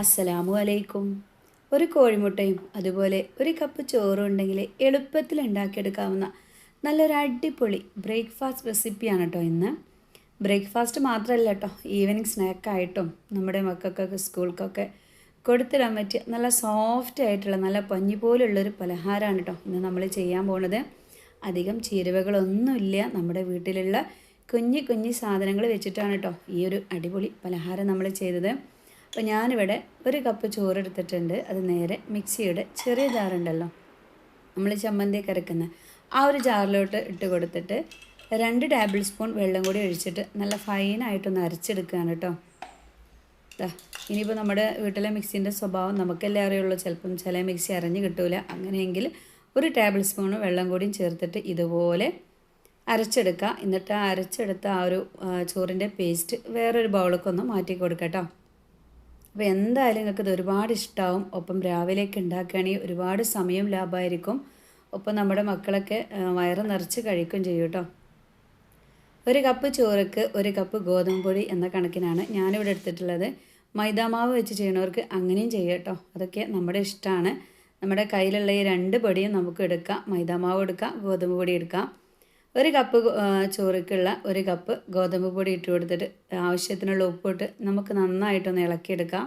അസ്സലാമു അലൈക്കും. ഒരു കോഴിമുട്ടയും അതുപോലെ ഒരു കപ്പ് ചോറും ഉണ്ടെങ്കിൽ എളുപ്പത്തിൽ ഉണ്ടാക്കിയെടുക്കാവുന്ന നല്ലൊരു അടിപൊളി ബ്രേക്ക്ഫാസ്റ്റ് റെസിപ്പിയാണ് കേട്ടോ ഇന്ന്. ബ്രേക്ക്ഫാസ്റ്റ് മാത്രമല്ല കേട്ടോ ഈവനിങ് സ്നാക്കായിട്ടും നമ്മുടെ മക്കൾക്കൊക്കെ സ്കൂൾക്കൊക്കെ കൊടുത്തിടാൻ പറ്റിയ നല്ല സോഫ്റ്റ് ആയിട്ടുള്ള നല്ല പഞ്ഞി പോലുള്ളൊരു പലഹാരമാണ് കേട്ടോ ഇന്ന് നമ്മൾ ചെയ്യാൻ പോണത്. അധികം ചേരുവകളൊന്നുമില്ല. നമ്മുടെ വീട്ടിലുള്ള കുഞ്ഞു കുഞ്ഞു സാധനങ്ങൾ വെച്ചിട്ടാണ് കേട്ടോ ഈ ഒരു അടിപൊളി പലഹാരം നമ്മൾ ചെയ്തത്. അപ്പോൾ ഞാനിവിടെ ഒരു കപ്പ് ചോറ് എടുത്തിട്ടുണ്ട് അത് നേരെ മിക്സിയുടെ ചെറിയ ജാറുണ്ടല്ലോ. നമ്മൾ ചമ്മന്തി കരക്കുന്ന ആ ഒരു ജാറിലോട്ട് ഇട്ട് കൊടുത്തിട്ട് രണ്ട് ടേബിൾ സ്പൂൺ വെള്ളം കൂടി ഒഴിച്ചിട്ട് നല്ല ഫൈനായിട്ടൊന്ന് അരച്ചെടുക്കുകയാണ് കേട്ടോ. ഇനിയിപ്പോൾ നമ്മുടെ വീട്ടിലെ മിക്സിന്റെ സ്വഭാവം നമുക്കല്ലേ അറിയുള്ളൂ. ചിലപ്പം ചില മിക്സി അരഞ്ഞ് കിട്ടൂല. അങ്ങനെയെങ്കിൽ ഒരു ടേബിൾ സ്പൂൺ വെള്ളം കൂടിയും ചേർത്തിട്ട് ഇതുപോലെ അരച്ചെടുക്കുക എന്നിട്ട് അരച്ചെടുത്ത ആ ഒരു ചോറിന്റെ പേസ്റ്റ് വേറൊരു ബൗളൊക്കെ ഒന്ന് മാറ്റി കൊടുക്കാം കേട്ടോ. അപ്പോൾ എന്തായാലും നിങ്ങൾക്ക് ഇത് ഒരുപാട് ഇഷ്ടമാവും ഒപ്പം രാവിലേക്ക് ഉണ്ടാക്കുകയാണെങ്കിൽ ഒരുപാട് സമയം ലാഭമായിരിക്കും. ഒപ്പം നമ്മുടെ മക്കളൊക്കെ വയറ് നിറച്ച് കഴിക്കും ചെയ്യും കേട്ടോ. ഒരു കപ്പ് ചോറക്ക് ഒരു കപ്പ് ഗോതമ്പ് പൊടി എന്ന കണക്കിനാണ് ഞാനിവിടെ എടുത്തിട്ടുള്ളത്. മൈദാമാവ് വെച്ച് ചെയ്യണവർക്ക് അങ്ങനെയും ചെയ്യാം അതൊക്കെ നമ്മുടെ ഇഷ്ടമാണ്. നമ്മുടെ കയ്യിലുള്ള ഈ രണ്ട് പൊടിയും നമുക്ക് എടുക്കാം. മൈദാമാവ് എടുക്കാം ഗോതമ്പ് പൊടി എടുക്കാം. ഒരു കപ്പ് ചോറിക്കുള്ള ഒരു കപ്പ് ഗോതമ്പ് പൊടി ഇട്ട് കൊടുത്തിട്ട് ആവശ്യത്തിനുള്ള ഉപ്പിട്ട് നമുക്ക് നന്നായിട്ടൊന്ന് ഇളക്കിയെടുക്കാം.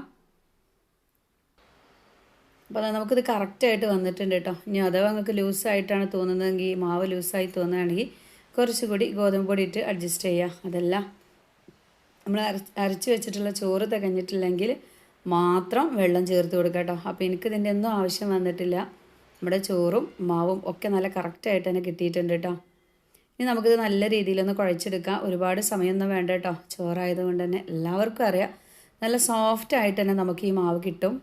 അപ്പോൾ നമുക്കിത് കറക്റ്റായിട്ട് വന്നിട്ടുണ്ട് കേട്ടോ ഇനി അഥവാ നിങ്ങൾക്ക് ലൂസായിട്ടാണ് തോന്നുന്നതെങ്കിൽ മാവ് ലൂസായി തോന്നുകയാണെങ്കിൽ കുറച്ചുകൂടി ഗോതമ്പ് പൊടി ഇട്ട് അഡ്ജസ്റ്റ് ചെയ്യുക അതല്ല നമ്മൾ അരച്ച് വെച്ചിട്ടുള്ള ചോറ് തികഞ്ഞിട്ടില്ലെങ്കിൽ മാത്രം വെള്ളം ചേർത്ത് കൊടുക്കുക കേട്ടോ അപ്പോൾ എനിക്കിതിന്റെ ഒന്നും ആവശ്യം വന്നിട്ടില്ല. നമ്മുടെ ചോറും മാവും ഒക്കെ നല്ല കറക്റ്റായിട്ട് തന്നെ കിട്ടിയിട്ടുണ്ട് കേട്ടോ ഇനി നമുക്കിത് നല്ല രീതിയിലൊന്ന് കുഴച്ചെടുക്കാം. ഒരുപാട് സമയമൊന്നും വേണ്ട കേട്ടോ. ചോറായതുകൊണ്ട് തന്നെ എല്ലാവർക്കും അറിയാം. നല്ല സോഫ്റ്റ് ആയിട്ട് തന്നെ നമുക്ക് ഈ മാവ് കിട്ടും.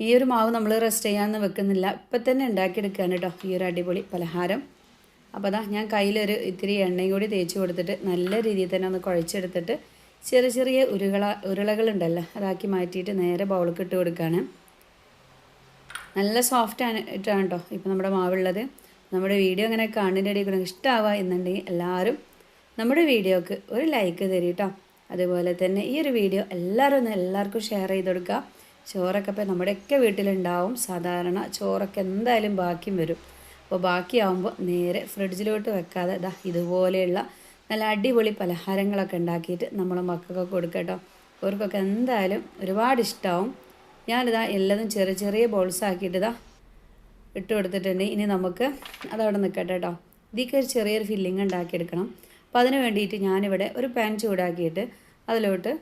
ഈ ഒരു മാവ് നമ്മൾ റെസ്റ്റ് ചെയ്യാമെന്ന് വെക്കുന്നില്ല. ഇപ്പം തന്നെ ഉണ്ടാക്കിയെടുക്കുകയാണ് കേട്ടോ ഈ ഒരു അടിപൊളി പലഹാരം. അപ്പോൾ അതാ ഞാൻ കയ്യിലൊരു ഇത്തിരി എണ്ണയും കൂടി തേച്ച് കൊടുത്തിട്ട് നല്ല രീതിയിൽ തന്നെ ഒന്ന് കുഴച്ചെടുത്തിട്ട് ചെറിയ ചെറിയ ഉരുള ഉരുളകളുണ്ടല്ലോ അതാക്കി മാറ്റിയിട്ട് നേരെ ബൗളിൽ ഇട്ട് കൊടുക്കുകയാണ്. നല്ല സോഫ്റ്റ് ആണ് ഇട്ടാണ് കേട്ടോ ഇപ്പോൾ നമ്മുടെ മാവുള്ളത്. നമ്മുടെ വീഡിയോ ഇങ്ങനെ കാണുന്നതിന്റെ ഇടയിൽ കൂടെ ഇഷ്ടമാവുക എന്നുണ്ടെങ്കിൽ എല്ലാവരും നമ്മുടെ വീഡിയോക്ക് ഒരു ലൈക്ക് തരും കേട്ടോ അതുപോലെ തന്നെ ഈ ഒരു വീഡിയോ എല്ലാവരും ഒന്ന് എല്ലാവർക്കും ഷെയർ ചെയ്ത് കൊടുക്കുക. ചോറൊക്കെ ഇപ്പോൾ നമ്മുടെയൊക്കെ വീട്ടിലുണ്ടാവും. സാധാരണ ചോറൊക്കെ എന്തായാലും ബാക്കിയും വരും. അപ്പോൾ ബാക്കിയാവുമ്പോൾ നേരെ ഫ്രിഡ്ജിലോട്ട് വെക്കാതെ ഇതാ ഇതുപോലെയുള്ള നല്ല അടിപൊളി പലഹാരങ്ങളൊക്കെ ഉണ്ടാക്കിയിട്ട് നമ്മൾ മക്കൾക്കൊക്കെ കൊടുക്കുക കേട്ടോ അവർക്കൊക്കെ എന്തായാലും ഒരുപാട് ഇഷ്ടമാവും ഞാനിതാ എല്ലാതും ചെറിയ ചെറിയ ബോൾസ് ആക്കിയിട്ട് ഇതാ ഇട്ട് കൊടുത്തിട്ടുണ്ട്. ഇനി നമുക്ക് അതവിടെ നിൽക്കട്ടെ കേട്ടോ ഇതിക്ക് ഒരു ചെറിയൊരു ഫില്ലിങ് ഉണ്ടാക്കിയെടുക്കണം. അപ്പോൾ അതിന് വേണ്ടിയിട്ട് ഞാനിവിടെ ഒരു പാൻ ചൂടാക്കിയിട്ട് അതിലോട്ട്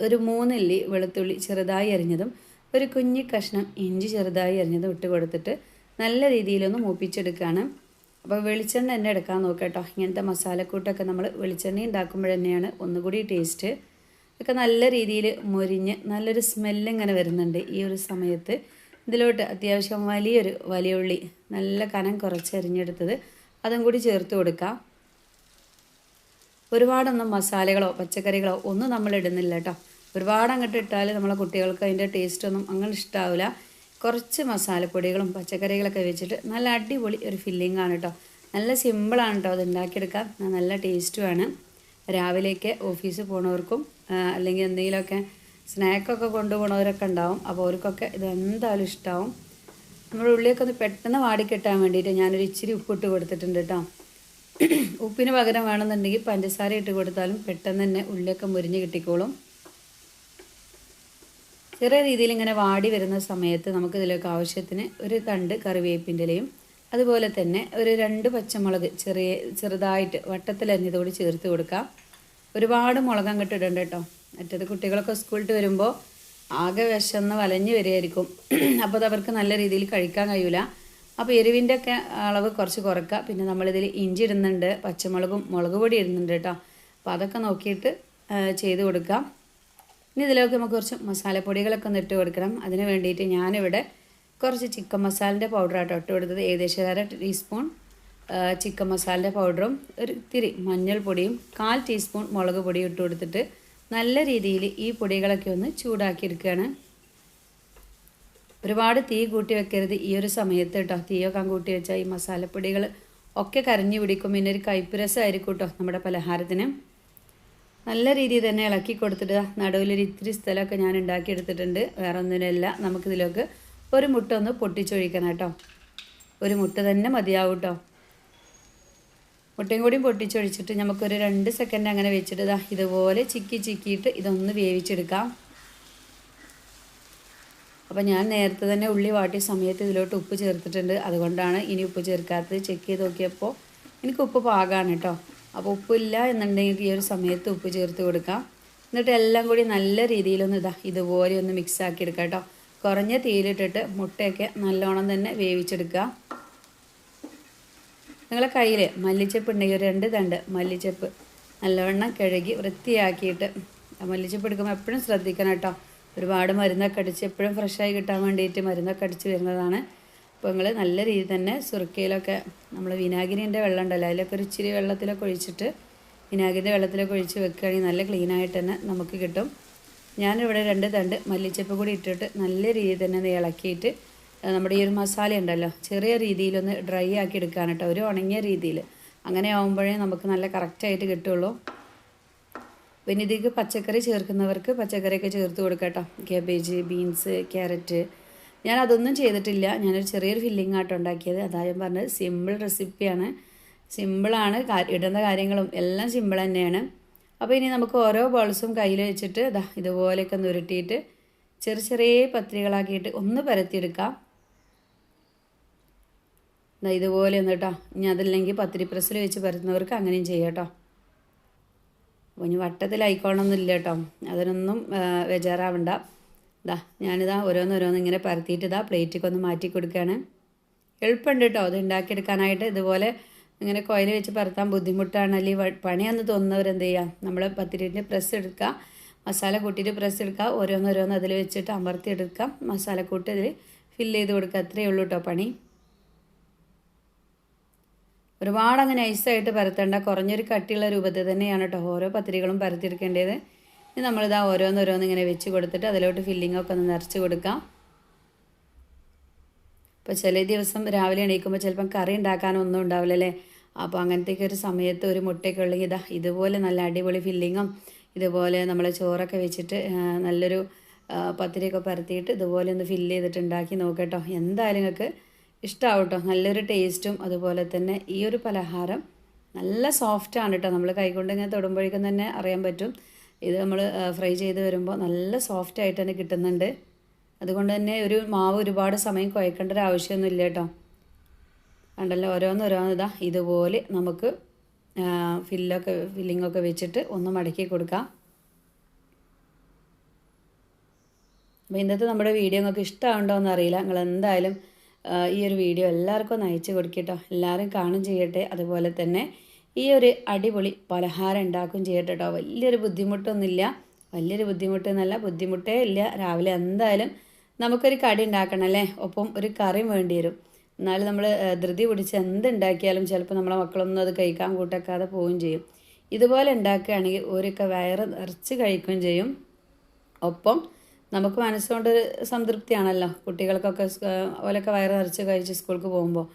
ഒരു മൂന്നില്ലി വെളുത്തുള്ളി ചെറുതായി അരിഞ്ഞതും ഒരു കുഞ്ഞി കഷ്ണം ഇഞ്ചി ചെറുതായി അരിഞ്ഞതും ഇട്ട് കൊടുത്തിട്ട് നല്ല രീതിയിലൊന്ന് മൂപ്പിച്ചെടുക്കുകയാണ് അപ്പോൾ വെളിച്ചെണ്ണ തന്നെ എടുക്കാൻ നോക്കട്ടോ കേട്ടോ ഇങ്ങനത്തെ മസാലക്കൂട്ടൊക്കെ നമ്മൾ വെളിച്ചെണ്ണ ഉണ്ടാക്കുമ്പോൾ തന്നെയാണ് ഒന്നുകൂടി ടേസ്റ്റ്. ഒക്കെ നല്ല രീതിയിൽ മൊരിഞ്ഞ് നല്ലൊരു സ്മെല്ലിങ്ങനെ വരുന്നുണ്ട് ഈ ഒരു സമയത്ത്. ഇതിലോട്ട് അത്യാവശ്യം വലിയൊരു വലിയ ഉള്ളി നല്ല കനം കുറച്ചരിഞ്ഞെടുത്തത് അതും കൂടി ചേർത്ത് കൊടുക്കാം. ഒരുപാടൊന്നും മസാലകളോ പച്ചക്കറികളോ ഒന്നും നമ്മൾ ഇടുന്നില്ല കേട്ടോ. ഒരുപാട് അങ്ങോട്ട് ഇട്ടാൽ നമ്മളെ കുട്ടികൾക്ക് അതിന്റെ ടേസ്റ്റൊന്നും അങ്ങനെ ഇഷ്ടാവില്ല കുറച്ച് മസാലപ്പൊടികളും പച്ചക്കറികളൊക്കെ വെച്ചിട്ട് നല്ല അടിപൊളി ഒരു ഫില്ലിംഗ് ആണ് കേട്ടോ. നല്ല സിമ്പിളാണ് കേട്ടോ അത് ഉണ്ടാക്കിയെടുക്കാൻ. നല്ല ടേസ്റ്റുമാണ് രാവിലേക്ക് ഓഫീസിൽ പോണവർക്കും അല്ലെങ്കിൽ എന്തെങ്കിലുമൊക്കെ സ്നാക്കൊക്കെ കൊണ്ടുപോകണവരൊക്കെ ഉണ്ടാവും. അപ്പോൾ അവർക്കൊക്കെ ഇത് എന്തായാലും ഇഷ്ടമാവും നമ്മുടെ ഉള്ളിയൊക്കെ ഒന്ന് പെട്ടെന്ന് വാടിക്കെട്ടാൻ വേണ്ടിയിട്ട് ഞാനൊരു ഇച്ചിരി ഉപ്പിട്ട് കൊടുത്തിട്ടുണ്ട് കേട്ടോ ഉപ്പിന് പകരം വേണമെന്നുണ്ടെങ്കിൽ പഞ്ചസാര ഇട്ട് കൊടുത്താലും പെട്ടെന്ന് തന്നെ ഉള്ളിയൊക്കെ മുരിഞ്ഞ് കിട്ടിക്കോളും. ചെറിയ രീതിയിൽ ഇങ്ങനെ വാടി വരുന്ന സമയത്ത് നമുക്ക് ഇതിലേക്ക് ആവശ്യത്തിന് ഒരു തണ്ട് കറിവേപ്പിന്റെ ഇലയും അതുപോലെ തന്നെ ഒരു രണ്ട് പച്ചമുളക് ചെറിയ ചെറുതായിട്ട് വട്ടത്തിലരിഞ്ഞതോട് ചേർത്ത് കൊടുക്കാം. ഒരുപാട് മുളക് അങ്ങോട്ട് കേട്ടോ മറ്റേത് കുട്ടികളൊക്കെ സ്കൂളിട്ട് വരുമ്പോൾ ആകെ വിശന്ന് വലഞ്ഞു വരികയായിരിക്കും. അപ്പോൾ അത് അവർക്ക് നല്ല രീതിയിൽ കഴിക്കാൻ കഴിയില്ല അപ്പോൾ എരിവിന്റെ ഒക്കെ അളവ് കുറച്ച് കുറക്കുക പിന്നെ നമ്മളിതിൽ ഇഞ്ചി ഇടുന്നുണ്ട് പച്ചമുളകും മുളക് പൊടി ഇടുന്നുണ്ട് കേട്ടോ. അപ്പോൾ അതൊക്കെ നോക്കിയിട്ട് ചെയ്ത് കൊടുക്കാം ഇനി ഇതിലേക്ക് നമുക്ക് കുറച്ച് മസാലപ്പൊടികളൊക്കെ ഒന്ന് ഇട്ട് കൊടുക്കണം. അതിന് വേണ്ടിയിട്ട് ഞാനിവിടെ കുറച്ച് ചിക്കൻ മസാലിന്റെ പൗഡറാട്ടോ ഇട്ട് കൊടുത്തത്. ഏകദേശം അര ടീസ്പൂൺ ചിക്കൻ മസാലന്റെ പൗഡറും ഒരു ഇത്തിരി മഞ്ഞൾപ്പൊടിയും കാൽ ടീസ്പൂൺ മുളക് പൊടിയും ഇട്ട് കൊടുത്തിട്ട് നല്ല രീതിയിൽ ഈ പൊടികളൊക്കെ ഒന്ന് ചൂടാക്കി എടുക്കുകയാണ് ഒരുപാട് തീ കൂട്ടി വെക്കരുത് ഈ ഒരു സമയത്ത് കേട്ടോ തീയൊക്കെ കൂട്ടി വെച്ചാൽ ഈ മസാലപ്പൊടികൾ ഒക്കെ കരഞ്ഞു പിടിക്കും. പിന്നെ ഒരു കയ്പ്പ് രസമായിരിക്കും കേട്ടോ നമ്മുടെ പലഹാരത്തിന്. നല്ല രീതിയിൽ തന്നെ ഇളക്കി കൊടുത്തിട്ട് നടുവിലൊരു ഇത്തിരി സ്ഥലമൊക്കെ ഞാൻ ഉണ്ടാക്കിയെടുത്തിട്ടുണ്ട്. വേറെ ഒന്നിനല്ല നമുക്കിതിലേക്ക് ഒരു മുട്ട ഒന്ന് പൊട്ടിച്ചൊഴിക്കണം കേട്ടോ ഒരു മുട്ട തന്നെ മതിയാവും കേട്ടോ മുട്ടയും കൂടിയും പൊട്ടിച്ചൊഴിച്ചിട്ട് നമുക്കൊരു രണ്ട് സെക്കൻഡ് അങ്ങനെ വെച്ചിട്ട് ഇതാ ഇതുപോലെ ചിക്കി ചിക്കിയിട്ട് ഇതൊന്ന് വേവിച്ചെടുക്കാം. അപ്പോൾ ഞാൻ നേരത്തെ തന്നെ ഉള്ളി വാട്ടിയ സമയത്ത് ഇതിലോട്ട് ഉപ്പ് ചേർത്തിട്ടുണ്ട്. അതുകൊണ്ടാണ് ഇനി ഉപ്പ് ചേർക്കാത്തത്. ചെക്ക് ചെയ്ത് നോക്കിയപ്പോൾ എനിക്ക് ഉപ്പ് പാകാണ് കേട്ടോ അപ്പോൾ ഉപ്പില്ല എന്നുണ്ടെങ്കിൽ ഈ ഒരു സമയത്ത് ഉപ്പ് ചേർത്ത് കൊടുക്കാം. എന്നിട്ട് എല്ലാം കൂടി നല്ല രീതിയിലൊന്ന് ഇതാ ഇതുപോലെ ഒന്ന് മിക്സ് ആക്കി എടുക്കാം കേട്ടോ കുറഞ്ഞ തീയിലിട്ടിട്ട് മുട്ടയൊക്കെ നല്ലോണം തന്നെ വേവിച്ചെടുക്കുക നിങ്ങളെ കയ്യിൽ മല്ലിച്ചപ്പ് ഉണ്ടെങ്കിൽ ഒരു രണ്ട് തണ്ട് മല്ലിച്ചപ്പ് നല്ലവണ്ണം കഴുകി വൃത്തിയാക്കിയിട്ട് മല്ലിച്ചപ്പ് എടുക്കുമ്പോൾ എപ്പോഴും ശ്രദ്ധിക്കണം കേട്ടോ. ഒരുപാട് മരുന്നൊക്കെ അടിച്ച് എപ്പോഴും ഫ്രഷായി കിട്ടാൻ വേണ്ടിയിട്ട് മരുന്നൊക്കെ അടിച്ച് വരുന്നതാണ്. അപ്പോൾ നിങ്ങൾ നല്ല രീതിയിൽ തന്നെ സുറുക്കയിലൊക്കെ നമ്മൾ വിനാഗിരിന്റെ വെള്ളം ഉണ്ടല്ലോ അതിലൊക്കെ ഒരു ഇച്ചിരി വെള്ളത്തിലൊക്കെ ഒഴിച്ചിട്ട് വിനാഗിരിന്റെ വെള്ളത്തിലൊക്കെ ഒഴിച്ച് വെക്കുകയാണെങ്കിൽ നല്ല ക്ലീനായിട്ട് തന്നെ നമുക്ക് കിട്ടും. ഞാനിവിടെ രണ്ട് തണ്ട് മല്ലിച്ചപ്പ് കൂടി ഇട്ടിട്ട് നല്ല രീതിയിൽ തന്നെ ഇളക്കിയിട്ട് നമ്മുടെ ഈ ഒരു മസാല ഉണ്ടല്ലോ ചെറിയ രീതിയിലൊന്ന് ഡ്രൈ ആക്കി എടുക്കുകയാണ് കേട്ടോ. ഒരു ഉണങ്ങിയ രീതിയിൽ അങ്ങനെ ആകുമ്പോഴേ നമുക്ക് നല്ല കറക്റ്റായിട്ട് കിട്ടുള്ളൂ. പിന്നെ ഇതിലേക്ക് പച്ചക്കറി ചേർക്കുന്നവർക്ക് പച്ചക്കറിയൊക്കെ ചേർത്ത് കൊടുക്കാം ക്യാബേജ് ബീൻസ് ക്യാരറ്റ് ഞാൻ അതൊന്നും ചെയ്തിട്ടില്ല. ഞാനൊരു ചെറിയൊരു ഫില്ലിംഗ് ആയിട്ട് ഉണ്ടാക്കിയത്. അതാ ഞാൻ പറഞ്ഞത് സിമ്പിൾ റെസിപ്പിയാണ് സിമ്പിളാണ് ഇടുന്ന കാര്യങ്ങളും എല്ലാം സിമ്പിൾ തന്നെയാണ്. അപ്പോൾ ഇനി നമുക്ക് ഓരോ ബോൾസും കയ്യിൽ വെച്ചിട്ട് ഇതാ ഇതുപോലെയൊക്കെ ഉരുട്ടിയിട്ട് ചെറിയ ചെറിയ പത്രികളാക്കിയിട്ട് ഒന്ന് പരത്തിയെടുക്കാം. ഇതുപോലെ ഒന്ന് കേട്ടോ ഇനി അതല്ലെങ്കിൽ പത്തിരി പ്രസ്സിൽ വെച്ച് പരത്തുന്നവർക്ക് അങ്ങനെയും ചെയ്യാം കേട്ടോ അപ്പോൾ ഇനി വട്ടത്തിലായിക്കോണമെന്നില്ല കേട്ടോ അതിനൊന്നും ബേജാറാവണ്ട. ഇതാ ഞാനിതാ ഓരോന്നോരോന്ന് ഇങ്ങനെ പരത്തിയിട്ട് ഇതാ പ്ലേറ്റിലേക്ക് ഒന്ന് മാറ്റി കൊടുക്കുകയാണ് എളുപ്പമുണ്ട് കേട്ടോ അത് ഉണ്ടാക്കിയെടുക്കാനായിട്ട് ഇതുപോലെ ഇങ്ങനെ കോയിൽ വെച്ച് പരത്താൻ ബുദ്ധിമുട്ടാണ് അല്ലെങ്കിൽ പണിയാന്ന് തോന്നുന്നവരെന്ത് ചെയ്യുക നമ്മൾ പത്തിരിന്റെ പ്രസ് എടുക്കുക മസാല കൂട്ടിയിട്ട് പ്രസ് എടുക്കുക ഓരോന്നോരോന്ന് അതിൽ വെച്ചിട്ട് അമർത്തി എടുക്കുക മസാല കൂട്ടി അതിൽ ഫില്ല് ചെയ്ത് കൊടുക്കുക അത്രയേ ഉള്ളൂ കേട്ടോ പണി. ഒരുപാട് അങ്ങനെ ഐസായിട്ട് പരത്തേണ്ട കുറഞ്ഞൊരു കട്ടിയുള്ള രൂപത്തിൽ തന്നെയാണ് കേട്ടോ ഓരോ പത്തിരികളും പരത്തിയെടുക്കേണ്ടത്. ഇനി നമ്മളിതാ ഓരോന്നോരോന്ന് ഇങ്ങനെ വെച്ച് കൊടുത്തിട്ട് അതിലോട്ട് ഫില്ലിംഗ് ഒക്കെ ഒന്ന് നിറച്ച് കൊടുക്കാം. ഇപ്പോൾ ചില ദിവസം രാവിലെ എണീക്കുമ്പോൾ ചിലപ്പം കറി ഉണ്ടാക്കാനൊന്നും ഉണ്ടാവില്ലല്ലേ? അപ്പോൾ അങ്ങനത്തേക്ക് ഒരു സമയത്ത് ഒരു മുട്ടയൊക്കെ ഉള്ളെങ്കിൽ ഇതാ ഇതുപോലെ നല്ല അടിപൊളി ഫില്ലിങ്ങും ഇതുപോലെ നമ്മൾ ചോറൊക്കെ വെച്ചിട്ട് നല്ലൊരു പത്തിരിയൊക്കെ പരത്തിയിട്ട് ഇതുപോലെ ഒന്ന് ഫില്ല് ചെയ്തിട്ട് ഉണ്ടാക്കി നോക്കട്ടോ എന്തായാലും നിങ്ങൾക്ക് ഇഷ്ടമാവും കേട്ടോ നല്ലൊരു ടേസ്റ്റും അതുപോലെ തന്നെ ഈ ഒരു പലഹാരം നല്ല സോഫ്റ്റാണ് കേട്ടോ നമ്മൾ കൈകൊണ്ട് ഇങ്ങനെ തൊടുമ്പോഴേക്കും തന്നെ അറിയാൻ പറ്റും. ഇത് നമ്മൾ ഫ്രൈ ചെയ്ത് വരുമ്പോൾ നല്ല സോഫ്റ്റ് ആയിട്ട് തന്നെ കിട്ടുന്നുണ്ട്. അതുകൊണ്ട് തന്നെ ഒരു മാവ് ഒരുപാട് സമയം കുഴക്കേണ്ട ഒരു ആവശ്യമൊന്നുമില്ല കേട്ടോ. കണ്ടല്ലോ ഓരോന്ന് ഇതാ. ഇതുപോലെ നമുക്ക് ഫില്ലൊക്കെ ഫില്ലിങ്ങൊക്കെ വെച്ചിട്ട് ഒന്ന് മടക്കി കൊടുക്കാം. അപ്പോൾ ഇന്നത്തെ നമ്മുടെ വീഡിയോ നിങ്ങൾക്ക് ഇഷ്ടമുണ്ടോ എന്നറിയില്ല നിങ്ങൾ എന്തായാലും ഈ ഒരു വീഡിയോ എല്ലാവർക്കും ഒന്ന് അയച്ചു കൊടുക്കട്ടോ. എല്ലാവരും കാണും ചെയ്യട്ടെ. അതുപോലെ തന്നെ ഈ ഒരു അടിപൊളി പലഹാരം ഉണ്ടാക്കും ചെയ്യട്ടെ കേട്ടോ. വലിയൊരു ബുദ്ധിമുട്ടൊന്നുമില്ല. വലിയൊരു ബുദ്ധിമുട്ടെന്നല്ല ബുദ്ധിമുട്ടേ ഇല്ല. രാവിലെ എന്തായാലും നമുക്കൊരു കടി ഉണ്ടാക്കണം അല്ലേ? ഒപ്പം ഒരു കറിയും വേണ്ടി വരും. എന്നാലും നമ്മൾ ധൃതി പിടിച്ച് എന്തുണ്ടാക്കിയാലും ചിലപ്പോൾ നമ്മളെ മക്കളൊന്നും അത് കഴിക്കാൻ കൂട്ടക്കാതെ പോവുകയും ചെയ്യും. ഇതുപോലെ ഉണ്ടാക്കുകയാണെങ്കിൽ ഓരൊക്കെ വയറ് നിറച്ച് കഴിക്കുകയും ചെയ്യും. ഒപ്പം നമുക്ക് മനസ്സുകൊണ്ട് സംതൃപ്തിയാണല്ലോ. കുട്ടികൾക്കൊക്കെ ഓലൊക്കെ വയറ് നിറച്ച് കഴിച്ച് സ്കൂൾക്ക് പോകുമ്പോൾ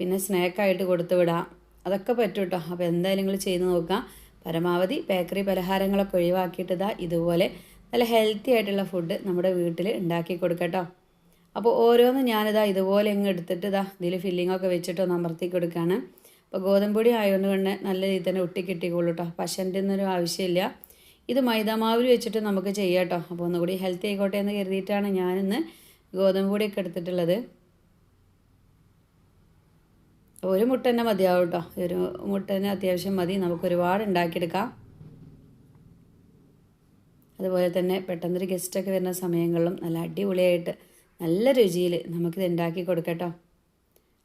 പിന്നെ സ്നാക്കായിട്ട് കൊടുത്തു വിടാം. അതൊക്കെ പറ്റും കേട്ടോ അപ്പോൾ എന്തായാലും നിങ്ങൾ ചെയ്ത് നോക്കുക പരമാവധി ബേക്കറി പലഹാരങ്ങളൊക്കെ ഒഴിവാക്കിയിട്ട് ഇതാ ഇതുപോലെ നല്ല ഹെൽത്തി ആയിട്ടുള്ള ഫുഡ് നമ്മുടെ വീട്ടിൽ ഉണ്ടാക്കി കൊടുക്കട്ടോ അപ്പോൾ ഓരോന്നും ഞാനിതാ ഇതുപോലെ ഇങ്ങ് എടുത്തിട്ട് ഇതാ ഇതിൽ ഫില്ലിങ്ങൊക്കെ വെച്ചിട്ട് ഒന്ന് അമർത്തി കൊടുക്കുകയാണ് അപ്പോൾ ഗോതമ്പൊടി ആയതുകൊണ്ട് തന്നെ നല്ല രീതിയിൽ തന്നെ ഒട്ടി കിട്ടിക്കോളൂ കേട്ടോ പശന്റെ ഒന്നും ആവശ്യമില്ല. ഇത് മൈദാമാവിൽ വെച്ചിട്ട് നമുക്ക് ചെയ്യാം കേട്ടോ അപ്പോൾ ഒന്നുകൂടി ഹെൽത്തി ആയിക്കോട്ടെ എന്ന് കരുതിയിട്ടാണ് ഞാനിന്ന് ഗോതമ്പ് പൊടിയൊക്കെ എടുത്തിട്ടുള്ളത്. ഒരു മുട്ട തന്നെ മതിയാവും കേട്ടോ ഒരു മുട്ട തന്നെ അത്യാവശ്യം മതി. നമുക്ക് ഒരുപാട് ഉണ്ടാക്കിയെടുക്കാം. അതുപോലെ തന്നെ പെട്ടെന്നൊരു ഗസ്റ്റൊക്കെ വരുന്ന സമയങ്ങളിലും നല്ല അടിപൊളിയായിട്ട് നല്ല രുചിയിൽ നമുക്കിത് ഉണ്ടാക്കി കൊടുക്കട്ടോ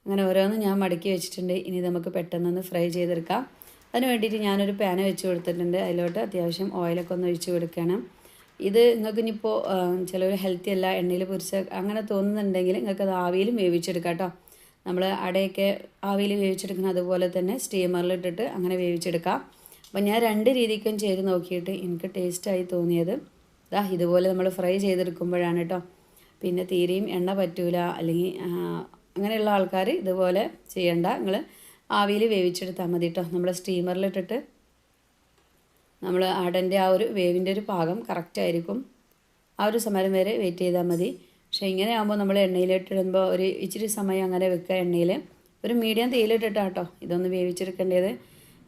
അങ്ങനെ ഓരോന്നും ഞാൻ മടക്കി വെച്ചിട്ടുണ്ട്. ഇനി നമുക്ക് പെട്ടെന്നൊന്ന് ഫ്രൈ ചെയ്തെടുക്കാം. അതിന് വേണ്ടിയിട്ട് ഞാനൊരു പാന വെച്ച് കൊടുത്തിട്ടുണ്ട്. അതിലോട്ട് അത്യാവശ്യം ഓയിലൊക്കെ ഒന്ന് ഒഴിച്ച് കൊടുക്കണം. ഇത് നിങ്ങൾക്ക് ഇനിയിപ്പോൾ ചിലർ ഹെൽത്തി അല്ല എണ്ണയിൽ പൊരിച്ച അങ്ങനെ തോന്നുന്നുണ്ടെങ്കിൽ നിങ്ങൾക്ക് അത് ആവിയിലും വേവിച്ചെടുക്കാം കേട്ടോ. നമ്മൾ അടയൊക്കെ ആവിയിൽ വേവിച്ചെടുക്കണം അതുപോലെ തന്നെ സ്റ്റീമറിലിട്ടിട്ട് അങ്ങനെ വേവിച്ചെടുക്കാം. അപ്പോൾ ഞാൻ രണ്ട് രീതിക്കും ചെയ്ത് നോക്കിയിട്ട് എനിക്ക് ടേസ്റ്റായി തോന്നിയത്. ഇതാ ഇതുപോലെ നമ്മൾ ഫ്രൈ ചെയ്തെടുക്കുമ്പോഴാണ് കേട്ടോ. പിന്നെ തീരെയും എണ്ണ പറ്റൂല അല്ലെങ്കിൽ അങ്ങനെയുള്ള ആൾക്കാർ ഇതുപോലെ ചെയ്യണ്ട. നിങ്ങൾ ആവിയിൽ വേവിച്ചെടുത്താൽ മതി കേട്ടോ നമ്മൾ സ്റ്റീമറിലിട്ടിട്ട് നമ്മൾ അടന്റെ ആ ഒരു വേവിന്റെ ഒരു പാകം കറക്റ്റായിരിക്കും ആ ഒരു സമയം വരെ വെയിറ്റ് ചെയ്താൽ മതി. പക്ഷേ ഇങ്ങനെ ആകുമ്പോൾ നമ്മൾ എണ്ണയിലിട്ടിടുമ്പോൾ ഒരു ഇച്ചിരി സമയം അങ്ങനെ വെക്കുക എണ്ണയിൽ. ഒരു മീഡിയം തീയിലിട്ടിട്ടാണ് കേട്ടോ ഇതൊന്ന് വേവിച്ചെടുക്കേണ്ടത്.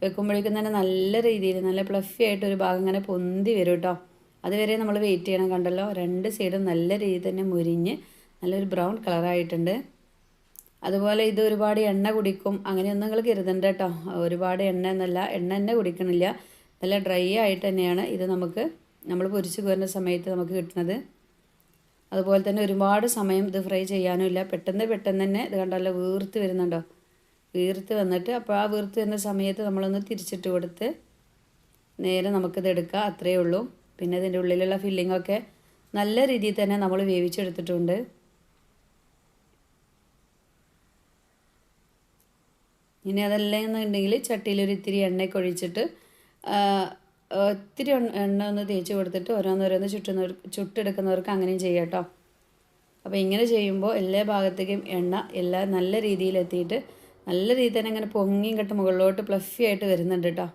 വെക്കുമ്പോഴേക്കും തന്നെ നല്ല രീതിയിൽ നല്ല പ്ലഫി ആയിട്ട് ഒരു ഭാഗം ഇങ്ങനെ പൊന്തി വരും കേട്ടോ അതുവരെ നമ്മൾ വെയിറ്റ് ചെയ്യണം കണ്ടല്ലോ. രണ്ട് സൈഡും നല്ല രീതിയിൽ തന്നെ മുരിഞ്ഞ് നല്ലൊരു ബ്രൗൺ കളറായിട്ടുണ്ട് അതുപോലെ ഇത് ഒരുപാട് എണ്ണ കുടിക്കും. അങ്ങനെയൊന്നും നിങ്ങൾ കരുതണ്ട കേട്ടോ ഒരുപാട് എണ്ണ എന്നല്ല എണ്ണ തന്നെ കുടിക്കണില്ല. നല്ല ഡ്രൈ ആയിട്ട് തന്നെയാണ് ഇത് നമുക്ക് നമ്മൾ പൊരിച്ച് കോരുന്ന സമയത്ത് നമുക്ക് കിട്ടുന്നത്. അതുപോലെ തന്നെ ഒരുപാട് സമയം ഇത് ഫ്രൈ ചെയ്യാനുമില്ല. പെട്ടെന്ന് പെട്ടെന്ന് തന്നെ ഇത് കണ്ടല്ലോ വീർത്ത് വരുന്നുണ്ടോ? വീർത്ത് വന്നിട്ട് അപ്പോൾ ആ വീർത്ത് വരുന്ന സമയത്ത് നമ്മളൊന്ന് തിരിച്ചിട്ട് കൊടുത്ത് നേരെ നമുക്കിത് എടുക്കാം. അത്രയേ ഉള്ളൂ. പിന്നെ ഇതിന്റെ ഉള്ളിലുള്ള ഫില്ലിങ്ങൊക്കെ നല്ല രീതിയിൽ തന്നെ നമ്മൾ വേവിച്ചെടുത്തിട്ടുണ്ട്. ഇനി അതല്ല എന്നുണ്ടെങ്കിൽ ചട്ടിയിൽ ഒരു ഇത്തിരി എണ്ണയൊക്കെ ഒഴിച്ചിട്ട് ഒത്തിരി എണ്ണ ഒന്ന് തേച്ച് കൊടുത്തിട്ട് ഓരോന്നോരോന്ന് ചുറ്റുന്നവർ ചുട്ടെടുക്കുന്നവർക്ക് അങ്ങനെയും ചെയ്യാം കേട്ടോ. അപ്പോൾ ഇങ്ങനെ ചെയ്യുമ്പോൾ എല്ലാ ഭാഗത്തേക്കും എണ്ണ എല്ലാ നല്ല രീതിയിൽ എത്തിയിട്ട് നല്ല രീതിയിൽ തന്നെ ഇങ്ങനെ പൊങ്ങിയും കെട്ട് മുകളിലോട്ട് പ്ലഫി ആയിട്ട് വരുന്നുണ്ട് കേട്ടോ.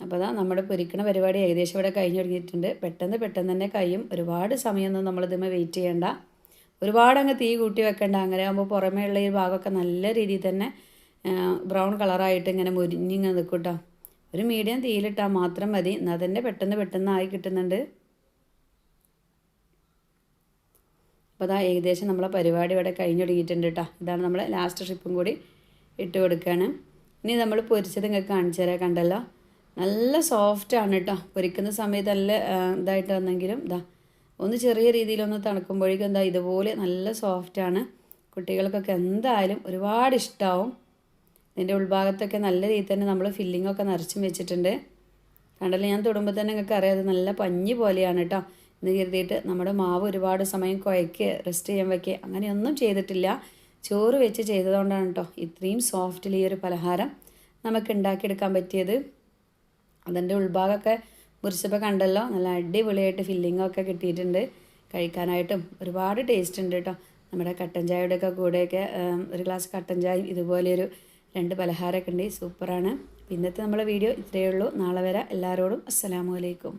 അപ്പോൾ അതാ നമ്മുടെ പൊരിക്കണ പരിപാടി ഏകദേശം ഇവിടെ കഴിഞ്ഞു തുടങ്ങിയിട്ടുണ്ട്. പെട്ടെന്ന് പെട്ടെന്ന് തന്നെ കഴിയും. ഒരുപാട് സമയമൊന്നും നമ്മളിതുമ്മ വെയിറ്റ് ചെയ്യേണ്ട. ഒരുപാട് അങ്ങ് തീ കൂട്ടി വെക്കേണ്ട. അങ്ങനെ ആകുമ്പോൾ പുറമേ ഉള്ള ഈ ഭാഗമൊക്കെ നല്ല രീതിയിൽ തന്നെ ബ്രൗൺ കളറായിട്ട് ഇങ്ങനെ മുരിഞ്ഞിങ്ങനെ നിൽക്കും കേട്ടോ ഒരു മീഡിയം തീയിലിട്ടാൽ മാത്രം മതി. എന്നാൽ തന്നെ പെട്ടെന്ന് പെട്ടെന്ന് ആയി കിട്ടുന്നുണ്ട്. അപ്പോൾ അതാ ഏകദേശം നമ്മളെ പരിപാടി ഇവിടെ കഴിഞ്ഞു തുടങ്ങിയിട്ടുണ്ട് കേട്ടോ. ഇതാണ് നമ്മൾ ലാസ്റ്റ് ഷിപ്പും കൂടി ഇട്ട് കൊടുക്കുകയാണ് ഇനി നമ്മൾ പൊരിച്ചത് നിങ്ങൾക്ക് കാണിച്ചു തരാം കണ്ടല്ലോ. നല്ല സോഫ്റ്റാണ് കേട്ടോ. പൊരിക്കുന്ന സമയത്ത് നല്ല ഇതായിട്ട് വന്നെങ്കിലും ഇതാ ഒന്ന് ചെറിയ രീതിയിലൊന്ന് തണുക്കുമ്പോഴേക്കും എന്താ ഇതുപോലെ നല്ല സോഫ്റ്റാണ് കുട്ടികൾക്കൊക്കെ എന്തായാലും ഒരുപാട് ഇഷ്ടമാവും ഇതിന്റെ ഉൾഭാഗത്തൊക്കെ നല്ല രീതിയിൽ തന്നെ നമ്മൾ ഫില്ലിങ്ങൊക്കെ നിറച്ചും വെച്ചിട്ടുണ്ട്. കണ്ടല്ലോ ഞാൻ തൊടുമ്പോൾ തന്നെ നിങ്ങൾക്ക് അറിയാതെ നല്ല പഞ്ഞി പോലെയാണ് കേട്ടോ എന്ന് കരുതിയിട്ട് നമ്മുടെ മാവ് ഒരുപാട് സമയം കുഴയ്ക്ക് റെസ്റ്റ് ചെയ്യാൻ വയ്ക്കുക അങ്ങനെയൊന്നും ചെയ്തിട്ടില്ല. ചോറ് വെച്ച് ചെയ്തതുകൊണ്ടാണ് കേട്ടോ ഇത്രയും സോഫ്റ്റിൽ ഈ ഒരു പലഹാരം നമുക്ക് ഉണ്ടാക്കിയെടുക്കാൻ പറ്റിയത്. അതിന്റെ ഉൾഭാഗമൊക്കെ മുറിച്ചപ്പോൾ കണ്ടല്ലോ നല്ല അടിപൊളിയായിട്ട് ഫില്ലിങ്ങൊക്കെ കിട്ടിയിട്ടുണ്ട്. കഴിക്കാനായിട്ടും ഒരുപാട് ടേസ്റ്റ് ഉണ്ട് കേട്ടോ നമ്മുടെ കട്ടൻ ചായയുടെയൊക്കെ കൂടെയൊക്കെ ഒരു ഗ്ലാസ് കട്ടൻ ചായയും ഇതുപോലെയൊരു രണ്ട് പലഹാരമൊക്കെ ഉണ്ട്. സൂപ്പറാണ് ഇന്നത്തെ നമ്മുടെ വീഡിയോ ഇത്രയേ ഉള്ളൂ. നാളെ വരെ. എല്ലാവരോടും അസ്സലാമു അലൈക്കും.